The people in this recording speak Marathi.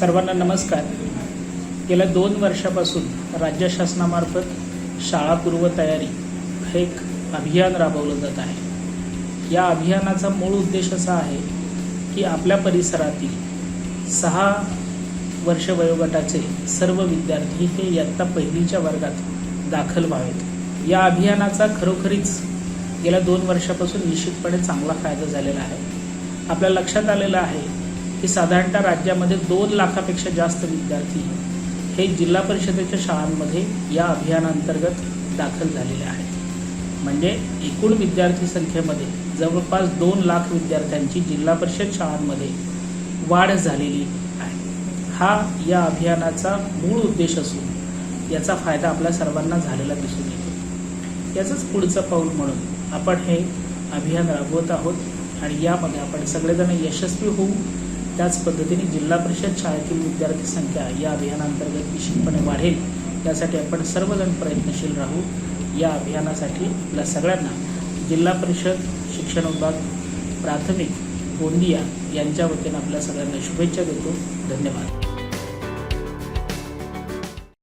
सर्वांना नमस्कार. गेल्या दोन वर्षापासून राज्य शासनामार्फत शाळापूर्व तयारी हे एक अभियान राबवलं जात आहे. या अभियानाचा मूळ उद्देश असा आहे की आपल्या परिसरातील सहा वर्ष वयोगटाचे सर्व विद्यार्थी हे इयत्ता पहिलीच्या वर्गात दाखल व्हावेत. या अभियानाचा खरोखरीच गेल्या दोन वर्षापासून निश्चितपणे चांगला फायदा झालेला आहे. आपल्या लक्षात आलेलं आहे की साधारणतः राज्यामध्ये दोन लाखापेक्षा जास्त विद्यार्थी हे जिल्हा परिषदेच्या शाळांमध्ये या अभियानांतर्गत दाखल झालेले आहेत. म्हणजे एकूण विद्यार्थी संख्येमध्ये जवळपास दोन लाख विद्यार्थ्यांची जिल्हा परिषद शाळांमध्ये वाढ झालेली आहे. हा या अभियानाचा मूळ उद्देश असून याचा फायदा आपल्या सर्वांना झालेला दिसून येतो. याचंच पुढचं पाऊल म्हणून आपण हे अभियान राबवत आहोत आणि यामध्ये आपण सगळेजण यशस्वी होऊ त्याच पद्धतीने जिल्हा परिषद शाळेतील विद्यार्थी संख्या या अभियानांतर्गत निश्चितपणे वाढेल. यासाठी आपण सर्वजण प्रयत्नशील राहू. या अभियानासाठी आपल्या सगळ्यांना जिल्हा परिषद शिक्षण विभाग प्राथमिक गोंदिया यांच्या वतीनं आपल्या सगळ्यांना शुभेच्छा देतो. धन्यवाद.